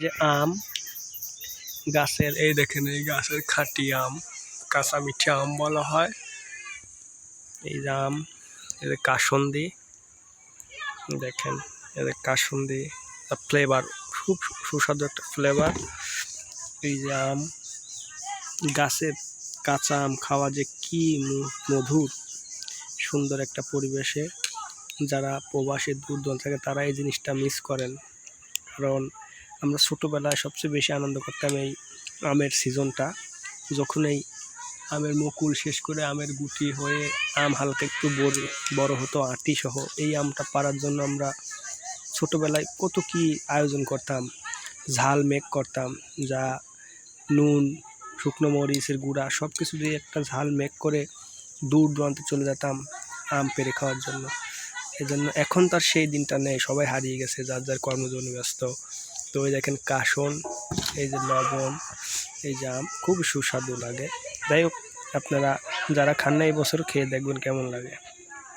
যে আম, গাছের, এই দেখেন এই গাছের খাঁটি আম, কাঁচা মিঠে আম বলা হয়। এই যে আম এদের কাসন্দি, দেখেন এদের কাসন্দি ফ্লেভার খুব সুস্বাদু একটা ফ্লেভার এই যে আম, গাছের কাঁচা আম খাওয়া যে কি মধুর, সুন্দর একটা পরিবেশে যারা প্রবাসী দূর দূরান্ত থাকে তারা এই জিনিসটা মিস করেন। কারণ আমরা ছোটোবেলায় সবচেয়ে বেশি আনন্দ করতাম এই আমের সিজনটা। যখন এই আমের মুকুল শেষ করে আমের গুটি হয়ে আম হালকা একটু বড় বড় হতো আটি সহ এই আমটা পাড়ার জন্য আমরা ছোটোবেলায় কত কি আয়োজন করতাম। ঝাল মেঘ করতাম, যা নুন, শুকনো মরিচের গুঁড়া সব কিছু দিয়ে একটা ঝাল মেঘ করে দূর দূরান্তে চলে যেতাম আম পেরে খাওয়ার জন্য। এই জন্য এখন তার সেই দিনটা নেই, সবাই হারিয়ে গেছে, যার যার কর্মজীবনে ব্যস্ত। তো ওই দেখেন কাসন এই যে লবণ, এই যে আম খুব সুস্বাদু লাগে। যাই হোক, আপনারা যারা খান না এই বছর, খেয়ে দেখবেন কেমন লাগে।